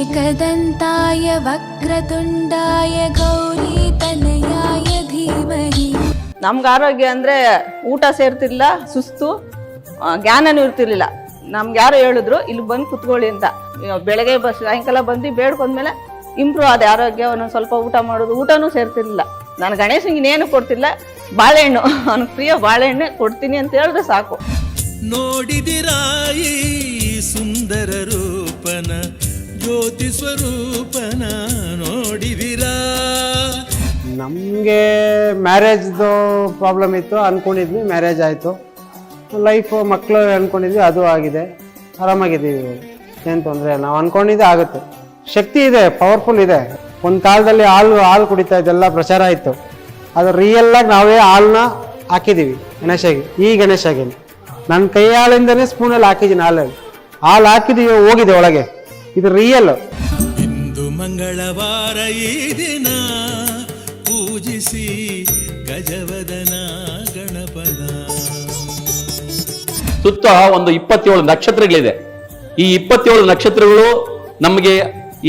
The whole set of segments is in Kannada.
एकदन्ताय वक्रतुण्डाय गौरीतनयाय धीमहि ನಮ್ಗೆ ಆರೋಗ್ಯ ಅಂದರೆ ಊಟ ಸೇರ್ತಿರ್ಲಿಲ್ಲ ಸುಸ್ತು ಆ, ಜ್ಞಾನನೂ ಇರ್ತಿರ್ಲಿಲ್ಲ ನಮ್ಗೆ ಯಾರು ಹೇಳಿದ್ರು ಇಲ್ಲಿ ಬಂದು ಕುತ್ಕೊಳ್ಳಿ ಅಂತ ಇವಾಗ ಬೆಳಗ್ಗೆ ಬಸ್ ಸಾಯಂಕಾಲ ಬಂದು ಬೇಡ್ಕೊಂಡ್ಮೇಲೆ ಇಂಪ್ರೂವ್ ಆದ ಆರೋಗ್ಯ ಒಂದೊಂದು ಸ್ವಲ್ಪ ಊಟ ಮಾಡೋದು ಊಟನೂ ಸೇರ್ತಿರ್ಲಿಲ್ಲ ನಾನು ಗಣೇಶನಿಗೆ ಇನ್ನೇನು ಕೊಡ್ತಿಲ್ಲ ಬಾಳೆಹಣ್ಣು ಅವ್ನಿಗೆ ಪ್ರಿಯ ಬಾಳೆಹಣ್ಣೆ ಕೊಡ್ತೀನಿ ಅಂತ ಹೇಳಿದ್ರೆ ಸಾಕು ನೋಡಿದಿರಾಯಿ ಸುಂದರ ರೂಪನ ಜ್ಯೋತಿ ಸ್ವರೂಪನ ನೋಡಿದಿರಾ? ನಮಗೆ ಮ್ಯಾರೇಜ್ದು ಪ್ರಾಬ್ಲಮ್ ಇತ್ತು ಅಂದ್ಕೊಂಡಿದ್ವಿ ಮ್ಯಾರೇಜ್ ಆಯಿತು. ಲೈಫು ಮಕ್ಕಳು ಅಂದ್ಕೊಂಡಿದ್ವಿ ಅದು ಆಗಿದೆ. ಆರಾಮಾಗಿದ್ದೀವಿ ಏನು ತೊಂದರೆ ನಾವು ಅಂದ್ಕೊಂಡಿದ್ದೆ ಆಗುತ್ತೆ. ಶಕ್ತಿ ಇದೆ ಪವರ್ಫುಲ್ ಇದೆ. ಒಂದು ಕಾಲದಲ್ಲಿ ಹಾಲು ಹಾಲು ಕುಡಿತಾ ಇದೆಲ್ಲ ಪ್ರಚಾರ ಇತ್ತು. ಅದು ರಿಯಲ್ಲಾಗಿ ನಾವೇ ಹಾಲನ್ನ ಹಾಕಿದ್ದೀವಿ ಗಣೇಶಾಗಿ ಈ ಗಣೇಶಾಗಿ ನನ್ನ ಕೈ ಹಾಲಿಂದನೇ ಸ್ಪೂನಲ್ಲಿ ಹಾಕಿದ್ದೀನಿ ಹಾಲಲ್ಲಿ. ಹಾಲು ಹಾಕಿದೀವಿ, ಹೋಗಿದೆ ಒಳಗೆ. ಇದು ರಿಯಲ್ ಇಂದು ಮಂಗಳವಾರ ಈ ದಿನ ಪೂಜಿಸಿ ಗಜವದನ ಗಣಪನ. ಸುತ್ತ ಒಂದು ಇಪ್ಪತ್ತೇಳು ನಕ್ಷತ್ರಗಳಿದೆ. ಈ ಇಪ್ಪತ್ತೇಳು ನಕ್ಷತ್ರಗಳು ನಮಗೆ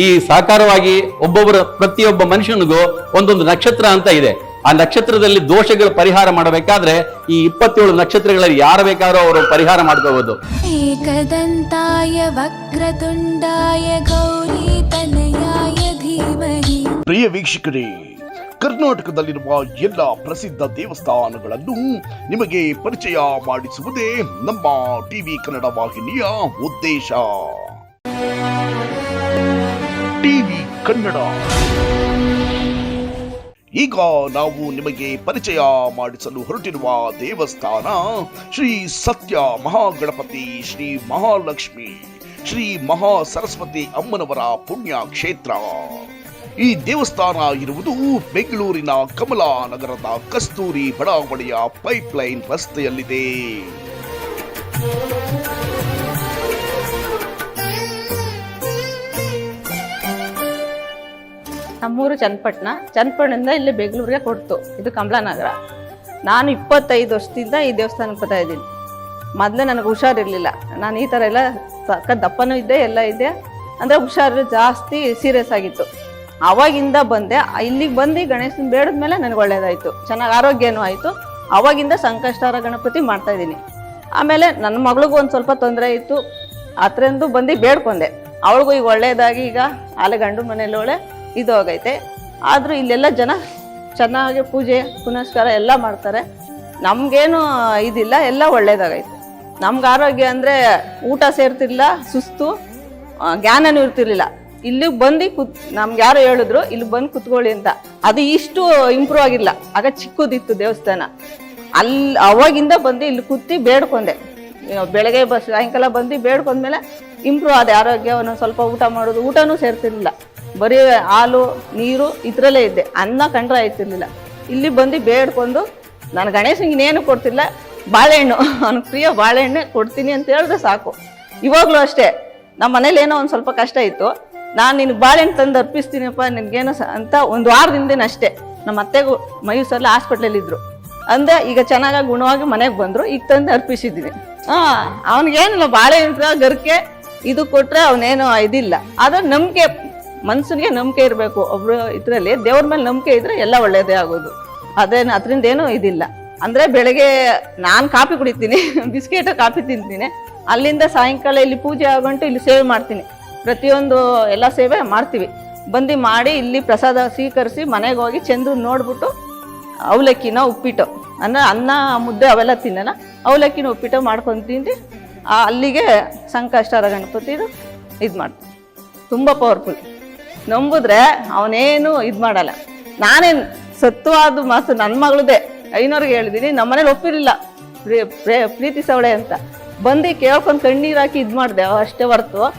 ಈ ಸಾಕಾರವಾಗಿ ಒಬ್ಬೊಬ್ಬರ ಪ್ರತಿಯೊಬ್ಬ ಮನುಷ್ಯನಿಗೂ ಒಂದೊಂದು ನಕ್ಷತ್ರ ಅಂತ ಇದೆ. ಆ ನಕ್ಷತ್ರದಲ್ಲಿ ದೋಷಗಳ ಪರಿಹಾರ ಮಾಡಬೇಕಾದ್ರೆ ಈ ಇಪ್ಪತ್ತೇಳು ನಕ್ಷತ್ರಗಳಲ್ಲಿ ಯಾರು ಬೇಕಾದ್ರೂ ಅವರು ಪರಿಹಾರ ಮಾಡ್ಕೋಬಹುದು ಏಕದಂತಾಯ ವಕ್ರತುಂಡಾಯ ಗೌರಿ ತನಯಾಯ ಧೀಮಹಿ. ಪ್ರಿಯ ವೀಕ್ಷಕರೇ ಕರ್ನಾಟಕದಲ್ಲಿರುವ ಎಲ್ಲ ಪ್ರಸಿದ್ಧ ದೇವಸ್ಥಾನಗಳನ್ನು ನಿಮಗೆ ಪರಿಚಯ ಮಾಡಿಸುವುದೇ ನಮ್ಮ ಟಿವಿ ಕನ್ನಡ ವಾಹಿನಿಯ ಉದ್ದೇಶ. ಟಿವಿ ಕನ್ನಡ. ಈಗ ನಾವು ನಿಮಗೆ ಪರಿಚಯ ಮಾಡಿಸಲು ಹೊರಟಿರುವ ದೇವಸ್ಥಾನ ಶ್ರೀ ಸತ್ಯ ಮಹಾಗಣಪತಿ ಶ್ರೀ ಮಹಾಲಕ್ಷ್ಮಿ, ಶ್ರೀ ಮಹಾ ಸರಸ್ವತಿ ಅಮ್ಮನವರ ಪುಣ್ಯ ಕ್ಷೇತ್ರ ಈ ದೇವಸ್ಥಾನ ಇರುವುದು ಬೆಂಗಳೂರಿನ ಕಮಲಾ ನಗರದ ಕಸ್ತೂರಿ ಬಡಾವಣೆಯ ಪೈಪ್ಲೈನ್ ರಸ್ತೆಯಲ್ಲಿದೆ. ನಮ್ಮೂರು ಚನ್ನಪಟ್ಟಣ. ಚನ್ನಪಟ್ಟಣದಿಂದ ಇಲ್ಲಿ ಬೆಂಗಳೂರಿಗೆ ಕೊಡ್ತು. ಇದು ಕಮಲಾನಗರ. ನಾನು ಇಪ್ಪತ್ತೈದು ವರ್ಷದಿಂದ ಈ ದೇವಸ್ಥಾನಕ್ಕೆ ಬರ್ತಾ ಇದ್ದೀನಿ. ಮೊದಲೇ ನನಗೆ ಹುಷಾರಿರಲಿಲ್ಲ. ನಾನು ಈ ಥರ ಎಲ್ಲ ಸಕ್ಕ ದಪ್ಪನೂ ಇದ್ದೆ, ಎಲ್ಲ ಇದೆ ಅಂದರೆ ಹುಷಾರು ಜಾಸ್ತಿ ಸೀರಿಯಸ್ ಆಗಿತ್ತು. ಆವಾಗಿಂದ ಬಂದೆ. ಇಲ್ಲಿಗೆ ಬಂದು ಗಣೇಶನ ಬೇಡದ ಮೇಲೆ ನನಗೆ ಒಳ್ಳೆಯದಾಯಿತು ಚೆನ್ನಾಗಿ ಆರೋಗ್ಯನೂ ಆಯಿತು. ಆವಾಗಿಂದ ಸಂಕಷ್ಟಾರ ಗಣಪತಿ ಮಾಡ್ತಾ ಇದ್ದೀನಿ. ಆಮೇಲೆ ನನ್ನ ಮಗಳಿಗೂ ಒಂದು ಸ್ವಲ್ಪ ತೊಂದರೆ ಇತ್ತು. ಹತ್ರಂದು ಬಂದು ಬೇಡ್ಕೊಂಡೆ. ಅವಳಿಗೂ ಈಗ ಒಳ್ಳೆಯದಾಗಿ ಈಗ ಆಲೆ ಗಂಡು ಮನೆಯಲ್ಲಿ ಇದು ಆಗೈತೆ ಆದರೂ ಇಲ್ಲೆಲ್ಲ ಜನ ಚೆನ್ನಾಗಿ ಪೂಜೆ, ಪುನಸ್ಕಾರ ಎಲ್ಲ ಮಾಡ್ತಾರೆ. ನಮಗೇನು ಇದಿಲ್ಲ, ಎಲ್ಲ ಒಳ್ಳೇದಾಗೈತೆ. ನಮ್ಗೆ ಆರೋಗ್ಯ ಅಂದರೆ ಊಟ ಸೇರ್ತಿರ್ಲಿಲ್ಲ, ಸುಸ್ತು ಜ್ಞಾನನೂ ಇರ್ತಿರ್ಲಿಲ್ಲ. ಇಲ್ಲಿಗೆ ಬಂದು ಕುತ್, ನಮ್ಗೆ ಯಾರು ಹೇಳಿದ್ರು, ಇಲ್ಲಿ ಬಂದು ಕುತ್ಕೊಳ್ಳಿ ಅಂತ. ಅದು ಇಷ್ಟು ಇಂಪ್ರೂವ್ ಆಗಿಲ್ಲ. ಆಗ ಚಿಕ್ಕದಿತ್ತು ದೇವಸ್ಥಾನ. ಅಲ್ಲಿ ಅವಾಗಿಂದ ಬಂದು ಇಲ್ಲಿ ಕೂತಿ ಬೇಡ್ಕೊಂಡೆ. ಬೆಳಗ್ಗೆ ಬಸ್, ಸಾಯಂಕಾಲ ಬಂದು ಬೇಡ್ಕೊಂಡ್ಮೇಲೆ ಇಂಪ್ರೂವ್ ಆದ. ಆರೋಗ್ಯವನ್ನು ಸ್ವಲ್ಪ ಊಟ ಮಾಡೋದು, ಊಟನೂ ಸೇರ್ತಿರ್ಲಿಲ್ಲ. ಬರೀ ಹಾಲು, ನೀರು ಇದ್ರಲ್ಲೇ ಇದ್ದೆ. ಅನ್ನ ಕಂಡ್ರೆ ಆಯ್ತಿರ್ಲಿಲ್ಲ ಇಲ್ಲಿ ಬಂದು ಬೇಡ್ಕೊಂಡು ನಾನು ಗಣೇಶನಿಗೆ ಇನ್ನೇನು ಕೊಡ್ತಿಲ್ಲ, ಬಾಳೆಹಣ್ಣು. ಅವ್ನಿಗೆ ಪ್ರಿಯ ಬಾಳೆಹಣ್ಣೆ ಕೊಡ್ತೀನಿ ಅಂತ ಹೇಳಿದ್ರೆ ಸಾಕು. ಇವಾಗಲೂ ಅಷ್ಟೇ, ನಮ್ಮ ಮನೇಲಿ ಏನೋ ಒಂದು ಸ್ವಲ್ಪ ಕಷ್ಟ ಇತ್ತು. ನಾನು ನಿನಗೆ ಬಾಳೆಹಣ್ಣು ತಂದು ಅರ್ಪಿಸ್ತೀನಪ್ಪ, ನಿನಗೇನೋ ಅಂತ ಒಂದು ವಾರದಿಂದೇನು ಅಷ್ಟೇ. ನಮ್ಮ ಅತ್ತೆಗೂ ಮೈಸೂರಲ್ಲಿ ಹಾಸ್ಪಿಟ್ಲಲ್ಲಿದ್ದರು ಅಂದರೆ ಈಗ ಚೆನ್ನಾಗಿ ಗುಣವಾಗಿ ಮನೆಗೆ ಬಂದರು, ಈಗ ತಂದು ಅರ್ಪಿಸಿದ್ದೀನಿ ಹಾಂ, ಅವನಿಗೇನಿಲ್ಲ, ಬಾಳೆಹಣ್ಣು ಗರ್ಕೆ, ಇದು ಕೊಟ್ಟರೆ ಅವನೇನು ಇದಿಲ್ಲ. ಆದರೆ ನಂಬಿಕೆ ಮನ್ಸನಿಗೆ ನಂಬಿಕೆ ಇರಬೇಕು. ಒಬ್ರು ಇದರಲ್ಲಿ ದೇವ್ರ ಮೇಲೆ ನಂಬಿಕೆ ಇದ್ರೆ ಎಲ್ಲ ಒಳ್ಳೇದೇ ಆಗೋದು. ಅದೇನು ಅದರಿಂದ ಏನೂ ಇದಿಲ್ಲ. ಅಂದರೆ ಬೆಳಗ್ಗೆ ನಾನು ಕಾಫಿ ಕುಡಿತೀನಿ, ಬಿಸ್ಕೆಟ್ ಕಾಫಿ ತಿಂತೀನಿ. ಅಲ್ಲಿಂದ ಸಾಯಂಕಾಲ ಇಲ್ಲಿ ಪೂಜೆ ಆಗೊಂಟು ಇಲ್ಲಿ ಸೇವೆ ಮಾಡ್ತೀನಿ. ಪ್ರತಿಯೊಂದು ಎಲ್ಲ ಸೇವೆ ಮಾಡ್ತೀವಿ. ಬಂದು ಮಾಡಿ ಇಲ್ಲಿ ಪ್ರಸಾದ ಸ್ವೀಕರಿಸಿ ಮನೆಗೆ ಹೋಗಿ ಚಂದ್ರ ನೋಡ್ಬಿಟ್ಟು ಅವಲಕ್ಕಿನ ಉಪ್ಪಿಟ್ಟು, ಅಂದರೆ ಅನ್ನ, ಮುದ್ದೆ ಅವೆಲ್ಲ ತಿನ್ನಲ್ಲ. ಅವಲಕ್ಕಿನ ಉಪ್ಪಿಟ್ಟು ಮಾಡ್ಕೊಂಡು ತಿಂದು ಅಲ್ಲಿಗೆ ಸಂಕಷ್ಟಾರ ಗಣಪತಿದು ಇದು ಮಾಡ್ತೀವಿ. ತುಂಬ ಪವರ್ಫುಲ್ ನಂಬಿದ್ರೆ ಅವನೇನು ಇದು ಮಾಡಲ್ಲ. ನಾನೇನು ಸತ್ವಾದ ಮಾತು ನನ್ನ ಮಗಳದೇ. ಐನೋರ್ಗೆ ಹೇಳಿದ್ದೀನಿ ನಮ್ಮ ಮನೇಲಿ ಒಪ್ಪಿರಲಿಲ್ಲ. ಪ್ರೇ- ಪ್ರೇ- ಪ್ರೀತಿ ಸವಳೆ ಅಂತ. ಬಂದು ಕೇಳ್ಕೊಂಡು ಕಣ್ಣೀರು ಹಾಕಿ ಇದು ಮಾಡಿದೆ ಅಷ್ಟೇ ಹೊರ್ತು.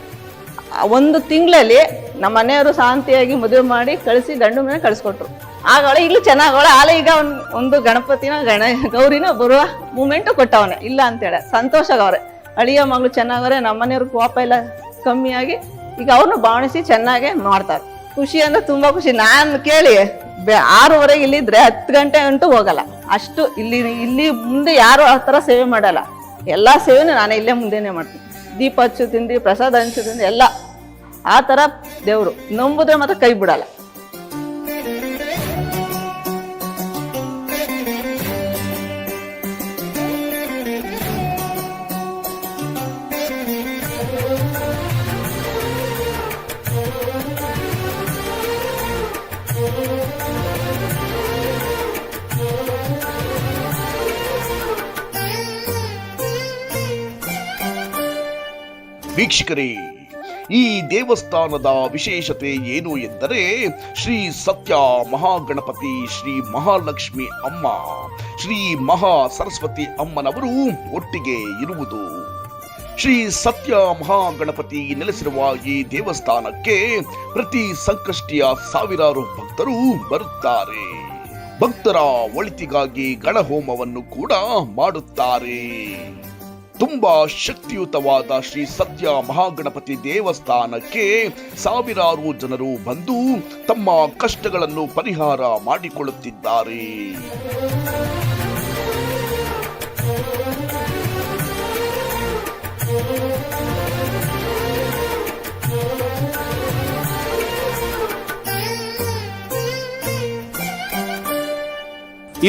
ಒಂದು ತಿಂಗಳಲ್ಲಿ ನಮ್ಮ ಮನೆಯವರು ಶಾಂತಿಯಾಗಿ ಮದುವೆ ಮಾಡಿ ಕಳಿಸಿ ಗಂಡು ಮನೆ ಕಳಿಸ್ಕೊಟ್ರು. ಆಗಳ ಈಗಲೂ ಚೆನ್ನಾಗವಳೆ ಆಲೆ ಈಗ ಒಂದು ಗಣಪತಿನ, ಗಣ, ಗೌರಿನ ಬರುವ ಮೂಮೆಂಟು ಕೊಟ್ಟವನೇ. ಇಲ್ಲ ಅಂತೇಳೆ ಸಂತೋಷ ಅವರೇ. ಅಳಿಯ ಮಗಳು ಚೆನ್ನಾಗವ್ರೆ ನಮ್ಮ ಮನೆಯವ್ರಿಗೆ ಕೋಪ ಎಲ್ಲ ಕಮ್ಮಿಯಾಗಿ. ಈಗ ಅವ್ರನ್ನ ಭಾವಣಿಸಿ ಚೆನ್ನಾಗೆ ಮಾಡ್ತಾರೆ. ಖುಷಿ ಅಂದ್ರೆ ತುಂಬಾ ಖುಷಿ. ನಾನು ಕೇಳಿ ಆರೂವರೆಗೆ ಇಲ್ಲಿದ್ರೆ ಹತ್ತು ಗಂಟೆ ಅಂತೂ ಹೋಗಲ್ಲ. ಅಷ್ಟು ಇಲ್ಲಿ ಇಲ್ಲಿ ಮುಂದೆ ಯಾರು ಆ ಥರ ಸೇವೆ ಮಾಡಲ್ಲ. ಎಲ್ಲ ಸೇವೆನೂ ನಾನೇ ಇಲ್ಲೇ ಮುಂದೆನೇ ಮಾಡ್ತೀನಿ. ದೀಪ ಹಚ್ಚು ತಿಂದು ಪ್ರಸಾದ ಹಂಚು ತಿಂದು ಎಲ್ಲ ಆ ಥರ ದೇವರು. ನಂಬಿದ್ರೆ ಮಾತ್ರ ಕೈ ಬಿಡಲ್ಲ. ವೀಕ್ಷಕರೇ, ಈ ದೇವಸ್ಥಾನದ ವಿಶೇಷತೆ ಏನು ಎಂದರೆ ಶ್ರೀ ಸತ್ಯ ಮಹಾಗಣಪತಿ ಶ್ರೀ ಮಹಾಲಕ್ಷ್ಮಿ ಅಮ್ಮ, ಶ್ರೀ ಮಹಾ ಸರಸ್ವತಿ ಅಮ್ಮನವರು ಒಟ್ಟಿಗೆ ಇರುವುದು. ಶ್ರೀ ಸತ್ಯ ಮಹಾಗಣಪತಿ ನೆಲೆಸಿರುವ ಈ ದೇವಸ್ಥಾನಕ್ಕೆ ಪ್ರತಿ ಸಂಕಷ್ಟಿಯ ಸಾವಿರಾರು ಭಕ್ತರು ಬರುತ್ತಾರೆ. ಭಕ್ತರ ಒಳಿತಿಗಾಗಿ ಗಣಹೋಮವನ್ನು ಕೂಡ ಮಾಡುತ್ತಾರೆ. ತುಂಬಾ ಶಕ್ತಿಯುತವಾದ ಶ್ರೀ ಸತ್ಯ ಮಹಾಗಣಪತಿ ದೇವಸ್ಥಾನಕ್ಕೆ ಸಾವಿರಾರು ಜನರು ಬಂದು ತಮ್ಮ ಕಷ್ಟಗಳನ್ನು ಪರಿಹಾರ ಮಾಡಿಕೊಳ್ಳುತ್ತಿದ್ದಾರೆ.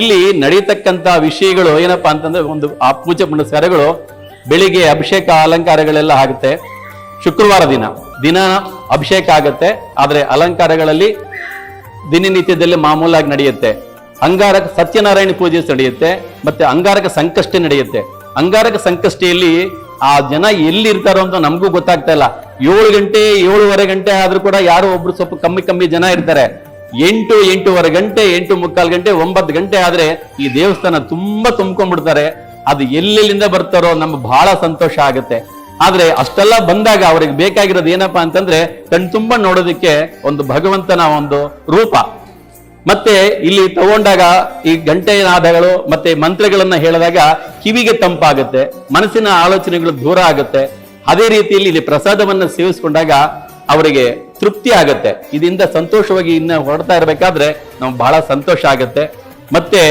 ಇಲ್ಲಿ ನಡೀತಕ್ಕಂಥ ವಿಷಯಗಳು ಏನಪ್ಪಾ ಅಂತಂದ್ರೆ ಒಂದು ಆ ಪೂಜೆ ಪುನಸ್ಕಾರಗಳು ಬೆಳಿಗ್ಗೆ ಅಭಿಷೇಕ ಅಲಂಕಾರಗಳೆಲ್ಲ ಆಗುತ್ತೆ. ಶುಕ್ರವಾರ ದಿನ. ದಿನ ಅಭಿಷೇಕ ಆಗುತ್ತೆ. ಆದರೆ ಅಲಂಕಾರಗಳಲ್ಲಿ ದಿನನಿತ್ಯದಲ್ಲಿ ಮಾಮೂಲಾಗಿ ನಡೆಯುತ್ತೆ. ಅಂಗಾರಕ ಸತ್ಯನಾರಾಯಣ ಪೂಜೆ ನಡೆಯುತ್ತೆ. ಮತ್ತೆ ಅಂಗಾರಕ ಸಂಕಷ್ಟಿ ನಡೆಯುತ್ತೆ. ಅಂಗಾರಕ ಸಂಕಷ್ಟಿಯಲ್ಲಿ ಆ ಜನ ಎಲ್ಲಿ ಇರ್ತಾರೋ ಅಂತ ನಮಗೂ ಗೊತ್ತಾಗ್ತಾ ಇಲ್ಲ. ಏಳು ಗಂಟೆ, ಏಳುವರೆ ಗಂಟೆ ಆದ್ರೂ ಕೂಡ ಯಾರೋ ಒಬ್ರು ಸ್ವಲ್ಪ ಕಮ್ಮಿ ಕಮ್ಮಿ ಜನ ಇರ್ತಾರೆ. ಎಂಟು, ಎಂಟೂವರೆ ಗಂಟೆ, ಎಂಟು ಮುಕ್ಕಾಲು ಗಂಟೆ, ಒಂಬತ್ತು ಗಂಟೆ ಆದ್ರೆ ಈ ದೇವಸ್ಥಾನ ತುಂಬಾ ತುಂಬ್ಕೊಂಡ್ಬಿಡ್ತಾರೆ. ಅದು ಎಲ್ಲೆಲ್ಲಿಂದ ಬರ್ತಾರೋ ನಮ್ಗೆ ಬಹಳ ಸಂತೋಷ ಆಗುತ್ತೆ. ಆದ್ರೆ ಅಷ್ಟೆಲ್ಲ ಬಂದಾಗ ಅವ್ರಿಗೆ ಬೇಕಾಗಿರೋದು ಏನಪ್ಪಾ ಅಂತಂದ್ರೆ ಕಣ್ತುಂಬ ನೋಡೋದಕ್ಕೆ ಒಂದು ಭಗವಂತನ ಒಂದು ರೂಪ. ಮತ್ತೆ ಇಲ್ಲಿ ತಗೊಂಡಾಗ ಈ ಗಂಟೆನಾದಗಳು ಮತ್ತೆ ಮಂತ್ರಗಳನ್ನ ಹೇಳಿದಾಗ ಕಿವಿಗೆ ತಂಪಾಗುತ್ತೆ, ಮನಸ್ಸಿನ ಆಲೋಚನೆಗಳು ದೂರ ಆಗುತ್ತೆ. ಅದೇ ರೀತಿಯಲ್ಲಿ ಇಲ್ಲಿ ಪ್ರಸಾದವನ್ನ ಸೇವಿಸ್ಕೊಂಡಾಗ ಅವರಿಗೆ ತೃಪ್ತಿ ಆಗತ್ತೆ. ಇದರಿಂದ ಸಂತೋಷವಾಗಿ ಇನ್ನ ಹೊರಡ್ತಾ ಇರಬೇಕಾದ್ರೆ ನಮ್ಗೆ ಬಹಳ ಸಂತೋಷ ಆಗತ್ತೆ. ಮತ್ತೆ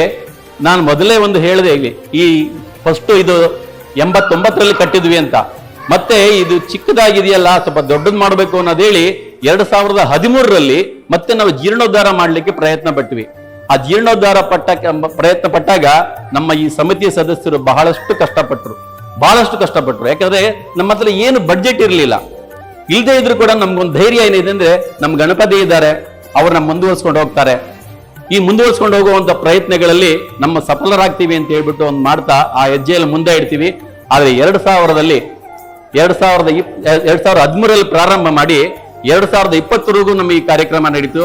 ನಾನು ಮೊದಲೇ ಒಂದು ಹೇಳಿದೆ ಇಲ್ಲಿ, ಈ ಫಸ್ಟ್ ಇದು ಎಂಬತ್ತೊಂಬತ್ತರಲ್ಲಿ ಕಟ್ಟಿದ್ವಿ ಅಂತ. ಮತ್ತೆ ಇದು ಚಿಕ್ಕದಾಗಿದೆಯಲ್ಲ, ಸ್ವಲ್ಪ ದೊಡ್ಡದು ಮಾಡಬೇಕು ಅನ್ನೋದು ಹೇಳಿ ಎರಡ್ ಸಾವಿರದ ಹದಿಮೂರರಲ್ಲಿ ಮತ್ತೆ ನಾವು ಜೀರ್ಣೋದ್ಧಾರ ಮಾಡ್ಲಿಕ್ಕೆ ಪ್ರಯತ್ನ ಪಟ್ವಿ. ಆ ಜೀರ್ಣೋದ್ಧಾರ ಪಟ್ಟ ಪ್ರಯತ್ನ ಪಟ್ಟಾಗ ನಮ್ಮ ಈ ಸಮಿತಿಯ ಸದಸ್ಯರು ಬಹಳಷ್ಟು ಕಷ್ಟಪಟ್ಟರು ಬಹಳಷ್ಟು ಕಷ್ಟಪಟ್ಟರು ಯಾಕಂದ್ರೆ ನಮ್ಮ ಹತ್ರ ಏನು ಬಡ್ಜೆಟ್ ಇರಲಿಲ್ಲ. ಇಲ್ಲದೆ ಇದ್ರು ಕೂಡ ನಮ್ಗೊಂದು ಧೈರ್ಯ ಏನಿದೆ ಅಂದ್ರೆ ನಮ್ ಗಣಪತಿ ಇದ್ದಾರೆ, ಅವ್ರನ್ನ ಮುಂದುವರ್ಸ್ಕೊಂಡು ಹೋಗ್ತಾರೆ. ಈ ಮುಂದುವರ್ಸ್ಕೊಂಡು ಹೋಗುವಂತ ಪ್ರಯತ್ನಗಳಲ್ಲಿ ನಮ್ಮ ಸಫಲರಾಗ್ತೀವಿ ಅಂತ ಹೇಳ್ಬಿಟ್ಟು ಒಂದು ಮಾಡ್ತಾ ಆ ಹೆಜ್ಜೆಯಲ್ಲಿ ಮುಂದೆ ಇಡ್ತೀವಿ. ಆದ್ರೆ ಎರಡ್ ಸಾವಿರದಲ್ಲಿ, ಎರಡ್ ಸಾವಿರದ ಇಪ್, ಎರಡ್ ಸಾವಿರದ ಹದಿಮೂರರಲ್ಲಿ ಪ್ರಾರಂಭ ಮಾಡಿ ಎರಡು ಸಾವಿರದ ಇಪ್ಪತ್ತರವರೆಗೂ ನಮ್ಮ ಈ ಕಾರ್ಯಕ್ರಮ ನಡೀತು.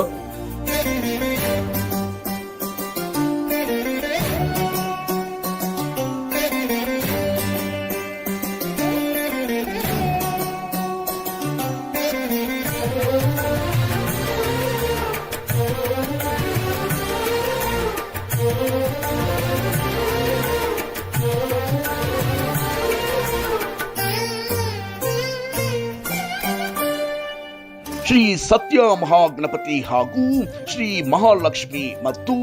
ಶ್ರೀ ಸತ್ಯ ಮಹಾಗಣಪತಿ ಹಾಗೂ ಶ್ರೀ ಮಹಾಲಕ್ಷ್ಮಿ ಮತ್ತು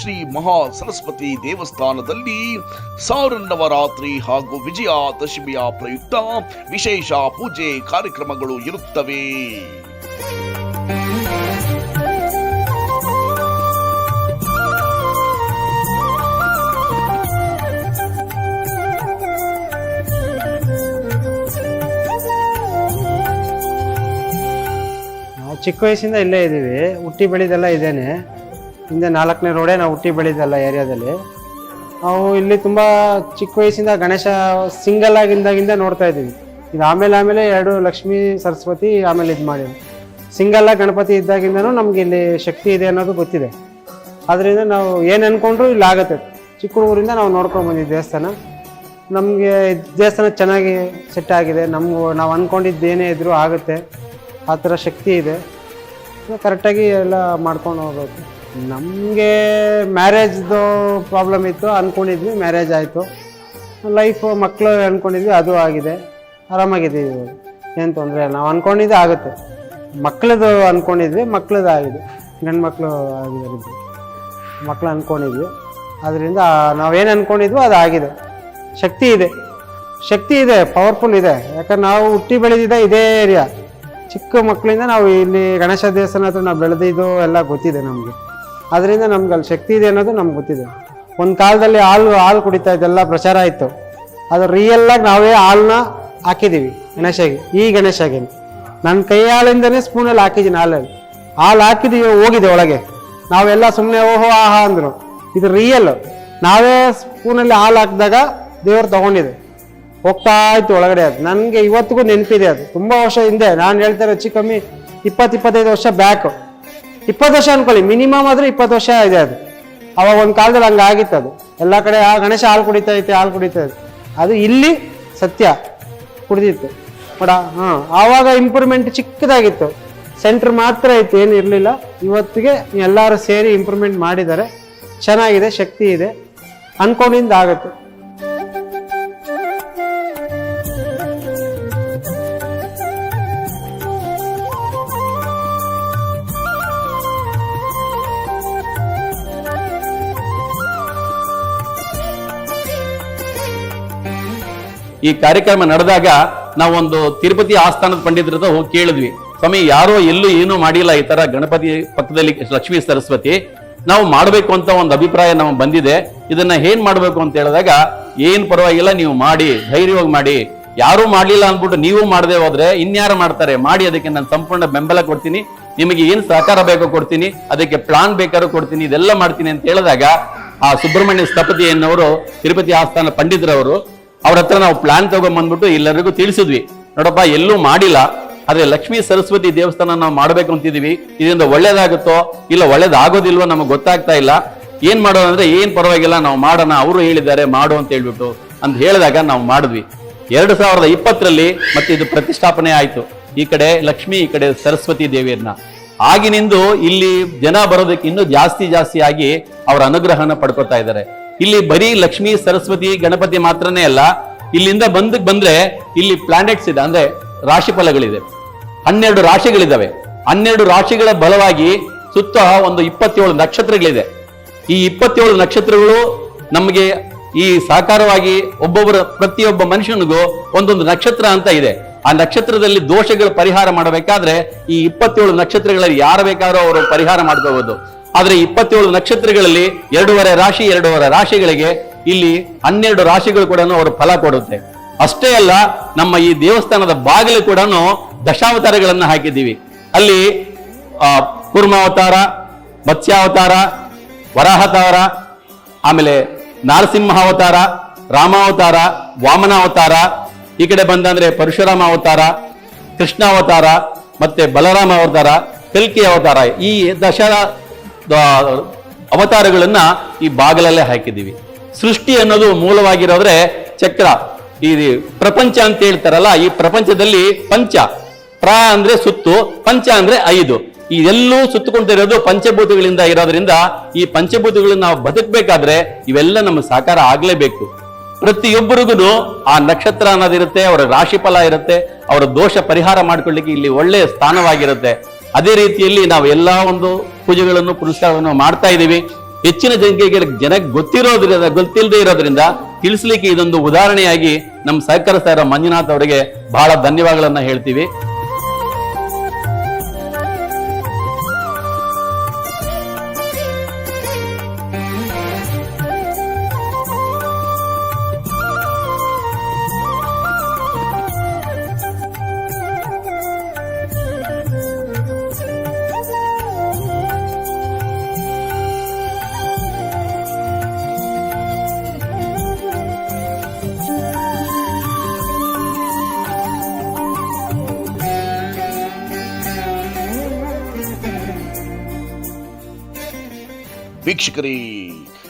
ಶ್ರೀ ಮಹಾ ಸರಸ್ವತಿ ದೇವಸ್ಥಾನದಲ್ಲಿ ಸಾರನ್ನವರಾತ್ರಿ ಹಾಗೂ ವಿಜಯದಶಮಿಯ ಪ್ರಯುಕ್ತ ವಿಶೇಷ ಪೂಜೆ ಕಾರ್ಯಕ್ರಮಗಳು ಇರುತ್ತವೆ. ಚಿಕ್ಕ ವಯಸ್ಸಿಂದ ಇಲ್ಲೇ ಇದ್ದೀವಿ. ಹುಟ್ಟಿ ಬೆಳೆದೆಲ್ಲ ಇದ್ದೇನೆ ಹಿಂದೆ ನಾಲ್ಕನೇ ರೋಡೇ ನಾವು ಹುಟ್ಟಿ ಬೆಳೆದೆಲ್ಲ ಏರಿಯಾದಲ್ಲಿ. ನಾವು ಇಲ್ಲಿ ತುಂಬ ಚಿಕ್ಕ ವಯಸ್ಸಿಂದ ಗಣೇಶ ಸಿಂಗಲ್ ಆಗಿಂದಾಗಿಂದ ನೋಡ್ತಾ ಇದ್ದೀವಿ. ಇದು ಆಮೇಲೆ ಆಮೇಲೆ ಎರಡು ಲಕ್ಷ್ಮೀ ಸರಸ್ವತಿ ಆಮೇಲೆ ಇದು ಮಾಡಿ. ಸಿಂಗಲ್ ಆಗಿ ಗಣಪತಿ ಇದ್ದಾಗಿಂದನೂ ನಮ್ಗೆ ಇಲ್ಲಿ ಶಕ್ತಿ ಇದೆ ಅನ್ನೋದು ಗೊತ್ತಿದೆ. ಅದರಿಂದ ನಾವು ಏನು ಅನ್ಕೊಂಡ್ರು ಇಲ್ಲಿ ಆಗುತ್ತೆ. ಚಿಕ್ಕ ಹುಡುಗರಿಂದ ನಾವು ನೋಡ್ಕೊಂಡು ಬಂದಿದ್ದು ದೇವಸ್ಥಾನ. ನಮಗೆ ದೇವಸ್ಥಾನ ಚೆನ್ನಾಗಿ ಸೆಟ್ ಆಗಿದೆ. ನಮ್ಗೆ ನಾವು ಅಂದ್ಕೊಂಡಿದ್ದು ಏನೇ ಇದ್ರೂ ಆಗುತ್ತೆ. ಆ ಥರ ಶಕ್ತಿ ಇದೆ. ಕರೆಕ್ಟಾಗಿ ಎಲ್ಲ ಮಾಡ್ಕೊಂಡು ಹೋಗ್ಬೇಕು. ನಮಗೆ ಮ್ಯಾರೇಜ್ದು ಪ್ರಾಬ್ಲಮ್ ಇತ್ತು ಅಂದ್ಕೊಂಡಿದ್ವಿ ಮ್ಯಾರೇಜ್ ಆಯಿತು. ಲೈಫ್ ಮಕ್ಕಳು ಅಂದ್ಕೊಂಡಿದ್ವಿ ಅದು ಆಗಿದೆ. ಆರಾಮಾಗಿದ್ದೀವಿ ಇವಾಗ. ಏನು ತೊಂದರೆ ನಾವು ಅಂದ್ಕೊಂಡಿದ್ದೆ ಆಗುತ್ತೆ. ಮಕ್ಕಳದು ಅಂದ್ಕೊಂಡಿದ್ವಿ ಮಕ್ಳದ್ದು ಆಗಿದೆ. ಗಂಡು ಮಕ್ಕಳು ಆಗಿದ್ದಾರೆ ಮಕ್ಳು ಅಂದ್ಕೊಂಡಿದ್ವಿ ಅದರಿಂದ ನಾವೇನು ಅಂದ್ಕೊಂಡಿದ್ವೋ ಅದು ಆಗಿದೆ. ಶಕ್ತಿ ಇದೆ. ಶಕ್ತಿ ಇದೆ ಪವರ್ಫುಲ್ ಇದೆ. ಯಾಕಂದ್ರೆ ನಾವು ಹುಟ್ಟಿ ಬೆಳೆದಿದ್ದ ಇದೇ ಏರಿಯಾ ಚಿಕ್ಕ ಮಕ್ಕಳಿಂದ ನಾವು ಇಲ್ಲಿ ಗಣೇಶ ದೇವಸ್ಥಾನ ಹತ್ರ ನಾವು ಬೆಳೆದಿದ್ದು ಎಲ್ಲ ಗೊತ್ತಿದೆ ನಮಗೆ. ಅದರಿಂದ ನಮ್ಗೆ ಅಲ್ಲಿ ಶಕ್ತಿ ಇದೆ ಅನ್ನೋದು ನಮ್ಗೆ ಗೊತ್ತಿದೆ. ಒಂದು ಕಾಲದಲ್ಲಿ ಹಾಲು ಹಾಲು ಕುಡಿತಾ ಇದೆಲ್ಲ ಪ್ರಚಾರ ಆಯಿತು. ಅದು ರಿಯಲ್ಲಾಗಿ ನಾವೇ ಹಾಲನ್ನ ಹಾಕಿದ್ದೀವಿ ಗಣೇಶಗೆ ಈ ಗಣೇಶಗೆ ನನ್ನ ಕೈ ಹಾಲಿಂದನೇ ಸ್ಪೂನಲ್ಲಿ ಹಾಕಿದ್ದೀನಿ ಹಾಲಲ್ಲಿ. ಹಾಲು ಹಾಕಿದ್ದೀವಿ ಹೋಗಿದೆ ಒಳಗೆ. ನಾವೆಲ್ಲ ಸುಮ್ಮನೆ ಓಹೋ, ಆಹಾ ಅಂದರು. ಇದು ರಿಯಲ್ ನಾವೇ ಸ್ಪೂನಲ್ಲಿ ಹಾಲು ಹಾಕಿದಾಗ ದೇವರು ತಗೊಂಡಿದೆ ಹೋಗ್ತಾ ಇತ್ತು ಒಳಗಡೆ ಅದು. ನನಗೆ ಇವತ್ತಿಗೂ ನೆನಪಿದೆ ಅದು. ತುಂಬ ವರ್ಷ ಹಿಂದೆ ನಾನು ಹೇಳ್ತಾರೆ ಹೆಚ್ಚು ಕಮ್ಮಿ ಇಪ್ಪತ್ತು ಇಪ್ಪತ್ತೈದು ವರ್ಷ ಬ್ಯಾಕ್ ಇಪ್ಪತ್ತು ವರ್ಷ ಅನ್ಕೊಳ್ಳಿ ಮಿನಿಮಮ್ ಆದ್ರೆ ಇಪ್ಪತ್ತು ವರ್ಷ ಇದೆ ಅದು. ಅವಾಗ ಒಂದು ಕಾಲದಲ್ಲಿ ಹಂಗೆ ಆಗಿತ್ತು ಅದು. ಎಲ್ಲ ಕಡೆ, ಆ ಗಣೇಶ ಹಾಲು ಕುಡಿತಾ ಐತೆ ಹಾಲು ಕುಡಿತಾ ಐತೆ ಅದು ಇಲ್ಲಿ ಸತ್ಯ ಕುಡಿದಿತ್ತು. ಬಡ, ಹಾಂ, ಆವಾಗ ಇಂಪ್ರೂವ್ಮೆಂಟ್ ಚಿಕ್ಕದಾಗಿತ್ತು. ಸೆಂಟ್ರ್ ಮಾತ್ರ ಇತ್ತು, ಏನು ಇರಲಿಲ್ಲ. ಇವತ್ತಿಗೆ ಎಲ್ಲರೂ ಸೇರಿ ಇಂಪ್ರೂವ್ಮೆಂಟ್ ಮಾಡಿದ್ದಾರೆ. ಚೆನ್ನಾಗಿದೆ, ಶಕ್ತಿ ಇದೆ. ಅನ್ಕೊಂಡಿಂದ ಆಗುತ್ತೆ. ಈ ಕಾರ್ಯಕ್ರಮ ನಡೆದಾಗ ನಾವೊಂದು ತಿರುಪತಿ ಆಸ್ಥಾನದ ಪಂಡಿತರ ಹೋಗಿ ಕೇಳಿದ್ವಿ, ಸ್ವಾಮಿ, ಯಾರೋ ಎಲ್ಲೂ ಏನೂ ಮಾಡಿಲ್ಲ ಈ ತರ ಗಣಪತಿ ಪಕ್ಕದಲ್ಲಿ ಲಕ್ಷ್ಮೀ ಸರಸ್ವತಿ. ನಾವು ಮಾಡಬೇಕು ಅಂತ ಒಂದು ಅಭಿಪ್ರಾಯ ನಮಗೆ ಬಂದಿದೆ. ಇದನ್ನ ಏನ್ ಮಾಡಬೇಕು ಅಂತ ಹೇಳಿದಾಗ, ಏನ್ ಪರವಾಗಿಲ್ಲ, ನೀವು ಮಾಡಿ, ಧೈರ್ಯವಾಗಿ ಮಾಡಿ. ಯಾರೂ ಮಾಡಲಿಲ್ಲ ಅಂದ್ಬಿಟ್ಟು ನೀವು ಮಾಡದೆ ಹೋದ್ರೆ ಇನ್ಯಾರು ಮಾಡ್ತಾರೆ? ಮಾಡಿ, ಅದಕ್ಕೆ ನಾನು ಸಂಪೂರ್ಣ ಬೆಂಬಲ ಕೊಡ್ತೀನಿ. ನಿಮಗೆ ಏನ್ ಸಹಕಾರ ಬೇಕೋ ಕೊಡ್ತೀನಿ. ಅದಕ್ಕೆ ಪ್ಲಾನ್ ಬೇಕಾದ್ರೂ ಕೊಡ್ತೀನಿ. ಇದೆಲ್ಲ ಮಾಡ್ತೀನಿ ಅಂತ ಹೇಳಿದಾಗ, ಆ ಸುಬ್ರಹ್ಮಣ್ಯ ಸ್ಥಪತಿ ಎನ್ನುವರು ತಿರುಪತಿ ಆಸ್ಥಾನ ಪಂಡಿತರವರು ಅವ್ರ ಹತ್ರ ನಾವು ಪ್ಲಾನ್ ತಗೊಂಬಂದ್ಬಿಟ್ಟು ಎಲ್ಲರಿಗೂ ತಿಳಿಸಿದ್ವಿ. ನೋಡಪ್ಪ, ಎಲ್ಲೂ ಮಾಡಿಲ್ಲ. ಆದ್ರೆ ಲಕ್ಷ್ಮೀ ಸರಸ್ವತಿ ದೇವಸ್ಥಾನ ನಾವು ಮಾಡಬೇಕು ಅಂತಿದೀವಿ. ಇದರಿಂದ ಒಳ್ಳೇದಾಗುತ್ತೋ ಇಲ್ಲ ಒಳ್ಳೇದಾಗೋದಿಲ್ವೋ ನಮಗೆ ಗೊತ್ತಾಗ್ತಾ ಇಲ್ಲ. ಏನ್ ಮಾಡೋದು ಅಂದ್ರೆ ಏನ್ ಪರವಾಗಿಲ್ಲ, ನಾವು ಮಾಡೋಣ, ಅವರು ಹೇಳಿದ್ದಾರೆ, ಮಾಡು ಅಂತ ಹೇಳ್ಬಿಟ್ಟು ಅಂತ ಹೇಳಿದಾಗ ನಾವು ಮಾಡಿದ್ವಿ. ಎರಡು ಸಾವಿರದ ಇಪ್ಪತ್ತರಲ್ಲಿ ಮತ್ತೆ ಇದು ಪ್ರತಿಷ್ಠಾಪನೆ ಆಯಿತು. ಈ ಕಡೆ ಲಕ್ಷ್ಮಿ, ಈ ಕಡೆ ಸರಸ್ವತಿ ದೇವಿಯನ್ನ ಆಗಿನಿಂದ ಇಲ್ಲಿ ಜನ ಬರೋದಕ್ಕೆ ಇನ್ನೂ ಜಾಸ್ತಿ ಜಾಸ್ತಿ ಆಗಿ ಅವರ ಅನುಗ್ರಹನ ಪಡ್ಕೊತಾ ಇದ್ದಾರೆ. ಇಲ್ಲಿ ಬರೀ ಲಕ್ಷ್ಮಿ, ಸರಸ್ವತಿ, ಗಣಪತಿ ಮಾತ್ರನೇ ಅಲ್ಲ, ಇಲ್ಲಿಂದ ಬಂದಕ್ಕೆ ಬಂದ್ರೆ ಇಲ್ಲಿ ಪ್ಲಾನೆಟ್ಸ್ ಇದೆ, ಅಂದ್ರೆ ರಾಶಿಫಲಗಳಿದೆ. ಹನ್ನೆರಡು ರಾಶಿಗಳಿದ್ದಾವೆ ಹನ್ನೆರಡು ರಾಶಿಗಳ ಬಲವಾಗಿ ಸುತ್ತ ಒಂದು ಇಪ್ಪತ್ತೇಳು ನಕ್ಷತ್ರಗಳಿದೆ. ಈ ಇಪ್ಪತ್ತೇಳು ನಕ್ಷತ್ರಗಳು ನಮಗೆ ಈ ಸಾಕಾರವಾಗಿ ಒಬ್ಬೊಬ್ಬರ, ಪ್ರತಿಯೊಬ್ಬ ಮನುಷ್ಯನಿಗೂ ಒಂದೊಂದು ನಕ್ಷತ್ರ ಅಂತ ಇದೆ. ಆ ನಕ್ಷತ್ರದಲ್ಲಿ ದೋಷಗಳು ಪರಿಹಾರ ಮಾಡಬೇಕಾದ್ರೆ ಈ ಇಪ್ಪತ್ತೇಳು ನಕ್ಷತ್ರಗಳಲ್ಲಿ ಯಾರು ಬೇಕಾದ್ರೂ ಅವರು ಪರಿಹಾರ ಮಾಡ್ಕೋಬಹುದು ಆದ್ರೆ ಇಪ್ಪತ್ತೇಳು ನಕ್ಷತ್ರಗಳಲ್ಲಿ ಎರಡೂವರೆ ರಾಶಿ, ಎರಡೂವರೆ ರಾಶಿಗಳಿಗೆ ಇಲ್ಲಿ ಹನ್ನೆರಡು ರಾಶಿಗಳು ಕೂಡ ಅವರು ಫಲ ಕೊಡುತ್ತೆ. ಅಷ್ಟೇ ಅಲ್ಲ, ನಮ್ಮ ಈ ದೇವಸ್ಥಾನದ ಬಾಗಿಲು ಕೂಡ ದಶಾವತಾರಗಳನ್ನು ಹಾಕಿದ್ದೀವಿ. ಅಲ್ಲಿ ಕೂರ್ಮಾವತಾರ, ಮತ್ಸ್ಯಾವತಾರ, ವರಾಹತಾರ, ಆಮೇಲೆ ನಾರಸಿಂಹಾವತಾರ, ರಾಮಾವತಾರ, ವಾಮನಾವತಾರ, ಈ ಕಡೆ ಬಂದಂದ್ರೆ ಪರಶುರಾಮ ಅವತಾರ ಕೃಷ್ಣ ಅವತಾರ ಮತ್ತೆ ಬಲರಾಮ ಅವತಾರ ಕಲ್ಕಿ ಅವತಾರ. ಈ ದಶ ದ- ಅವತಾರಗಳನ್ನ ಈ ಬಾಗಿಲಲ್ಲೇ ಹಾಕಿದ್ದೀವಿ. ಸೃಷ್ಟಿ ಅನ್ನೋದು ಮೂಲವಾಗಿರೋದ್ರೆ ಚಕ್ರ. ಈ ಪ್ರಪಂಚ ಅಂತ ಹೇಳ್ತಾರಲ್ಲ, ಈ ಪ್ರಪಂಚದಲ್ಲಿ ಪಂಚ. ಪ್ರ ಅಂದ್ರೆ ಸುತ್ತು, ಪಂಚ ಅಂದ್ರೆ ಐದು. ಇದೆಲ್ಲೂ ಸುತ್ತುಕೊಂಡಿರೋದು ಪಂಚಭೂತಗಳಿಂದ ಇರೋದ್ರಿಂದ ಈ ಪಂಚಭೂತಗಳನ್ನ ನಾವು ಬದುಕಬೇಕಾದ್ರೆ ಇವೆಲ್ಲ ನಮ್ಮ ಸಾಕಾರ ಆಗ್ಲೇಬೇಕು. ಪ್ರತಿಯೊಬ್ಬರಿಗೂ ಆ ನಕ್ಷತ್ರ ಅನ್ನೋದಿರುತ್ತೆ, ಅವರ ರಾಶಿಫಲ ಇರುತ್ತೆ, ಅವರ ದೋಷ ಪರಿಹಾರ ಮಾಡ್ಕೊಳ್ಳಿಕ್ಕೆ ಇಲ್ಲಿ ಒಳ್ಳೆಯ ಸ್ಥಾನವಾಗಿರುತ್ತೆ. ಅದೇ ರೀತಿಯಲ್ಲಿ ನಾವು ಎಲ್ಲ ಒಂದು ಪೂಜೆಗಳನ್ನು ಪುರಸ್ಕಾರವನ್ನು ಮಾಡ್ತಾ ಇದ್ದೀವಿ. ಹೆಚ್ಚಿನ ಜನಕ್ಕೆ ಜನಕ್ಕೆ ಗೊತ್ತಿರೋದ್ರಿಂದ ಗೊತ್ತಿಲ್ಲದೆ ಇರೋದ್ರಿಂದ ತಿಳಿಸ್ಲಿಕ್ಕೆ ಇದೊಂದು ಉದಾಹರಣೆಯಾಗಿ ನಮ್ಮ ಸಹಕಾರ ಸಾರ ಮಂಜುನಾಥ್ ಅವರಿಗೆ ಬಹಳ ಧನ್ಯವಾದಗಳನ್ನ ಹೇಳ್ತೀವಿ. ವೀಕ್ಷಕರೇ,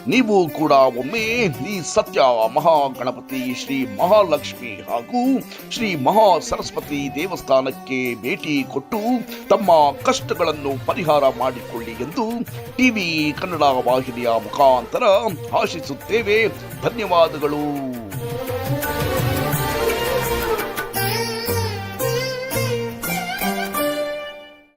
ನೀವು ಕೂಡ ಒಮ್ಮೆ ಈ ಸತ್ಯ ಮಹಾಗಣಪತಿ ಶ್ರೀ ಮಹಾಲಕ್ಷ್ಮಿ ಹಾಗೂ ಶ್ರೀ ಮಹಾ ಸರಸ್ವತಿ ದೇವಸ್ಥಾನಕ್ಕೆ ಭೇಟಿ ಕೊಟ್ಟು ತಮ್ಮ ಕಷ್ಟಗಳನ್ನು ಪರಿಹಾರ ಮಾಡಿಕೊಳ್ಳಿ ಎಂದು ಟಿವಿ ಕನ್ನಡ ವಾಹಿನಿಯ ಮುಖಾಂತರ ಆಶಿಸುತ್ತೇವೆ. ಧನ್ಯವಾದಗಳು.